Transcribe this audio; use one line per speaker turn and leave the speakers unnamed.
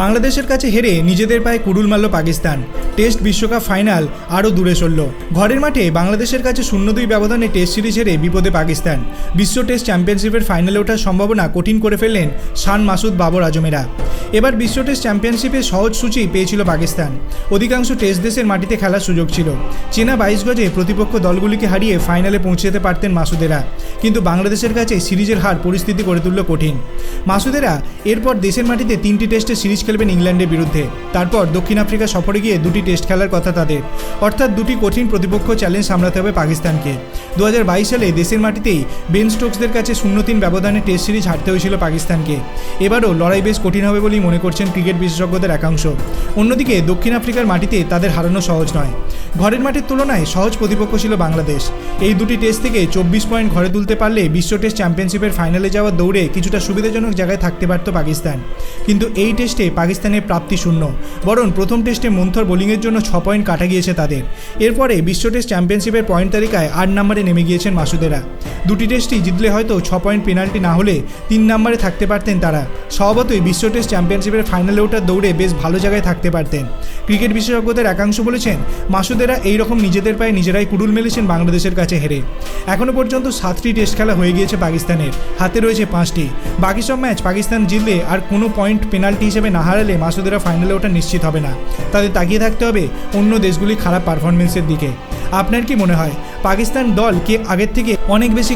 বাংলাদেশের কাছে হেরে নিজেদের পায়ে কুড়ুল মারল পাকিস্তান। টেস্ট বিশ্বকাপ ফাইনাল আরও দূরে সরল। ঘরের মাঠে বাংলাদেশের কাছে শূন্য দুই ব্যবধানে টেস্ট সিরিজ হেরে বিপদে পাকিস্তান। বিশ্ব টেস্ট চ্যাম্পিয়নশিপের ফাইনালে ওঠার সম্ভাবনা কঠিন করে ফেললেন শান মাসুদ বাবর আজমেরা। এবার বিশ্ব টেস্ট চ্যাম্পিয়নশিপে সহজ সূচি পেয়েছিল পাকিস্তান। অধিকাংশ টেস্ট দেশের মাটিতে খেলার সুযোগ ছিল। চেনা বাইশ গজে প্রতিপক্ষ দলগুলিকে হারিয়ে ফাইনালে পৌঁছে যেতে পারতেন মাসুদেরা। কিন্তু বাংলাদেশের কাছে সিরিজের হার পরিস্থিতি করে তুলল কঠিন। মাসুদেরা এরপর দেশের মাটিতে তিনটি টেস্টে সিরিজ খেলবেন ইংল্যান্ডের বিরুদ্ধে। তারপর দক্ষিণ আফ্রিকা সফরে গিয়ে দুটি টেস্ট খেলার কথা তাদের। অর্থাৎ দুটি কঠিন প্রতিপক্ষ চ্যালেঞ্জ সামলাতে হবে পাকিস্তানকে। দু হাজার বাইশ সালে দেশের মাটিতেই বেন স্টোকসদের কাছে শূন্য তিন ব্যবধানে টেস্ট সিরিজ হারতে হয়েছিল পাকিস্তানকে। এবারও লড়াই বেশ কঠিন হবে বলেই মনে করছেন ক্রিকেট বিশেষজ্ঞদের একাংশ। অন্যদিকে দক্ষিণ আফ্রিকার মাটিতে তাদের হারানো সহজ নয়। ঘরের মাঠের তুলনায় সহজ প্রতিপক্ষ ছিল বাংলাদেশ। এই দুটি টেস্ট থেকে চব্বিশ পয়েন্ট ঘরে তুলতে পারলে বিশ্ব টেস্ট চ্যাম্পিয়নশিপের ফাইনালে যাওয়ার দৌড়ে কিছুটা সুবিধাজনক জায়গায় থাকতে পারত পাকিস্তান। কিন্তু এই টেস্টে পাকিস্তানের প্রাপ্তি শূন্য। বরং প্রথম টেস্টে মন্থর বোলিংয়ের জন্য ছ পয়েন্ট কাটা গিয়েছে তাদের। এরপরে বিশ্ব টেস্ট চ্যাম্পিয়নশিপের পয়েন্ট তালিকায় আট নম্বরে নেমে গিয়েছেন মাসুদেরা। দুটি টেস্টই জিতলে হয়তো ছ পয়েন্ট পেনাল্টি না হলে তিন নম্বরে থাকতে পারতেন তারা। স্বভাবতই বিশ্ব টেস্ট চ্যাম্পিয়নশিপের ফাইনালে ওঠার দৌড়ে বেশ ভালো জায়গায় থাকতে পারতেন। ক্রিকেট বিশেষজ্ঞদের একাংশ বলেছেন, মাসুদেরা এই রকম নিজেদের পায়ে নিজেরাই কুড়ুল মেলেছেন বাংলাদেশের কাছে হেরে। এখনও পর্যন্ত সাতটি টেস্ট খেলা হয়ে গিয়েছে পাকিস্তানের। হাতে রয়েছে পাঁচটি। বাকি সব ম্যাচ পাকিস্তান জিতলে আর কোনো পয়েন্ট পেনাল্টি হিসেবে না হারালে মাসুদেরা ফাইনালে ওঠা নিশ্চিত হবে না। তাদের তাকিয়ে থাকতে হবে অন্য দেশগুলির খারাপ পারফরমেন্সের দিকে। আপনার কি মনে হয়, পাকিস্তান দল কি আগের থেকে অনেক বেশি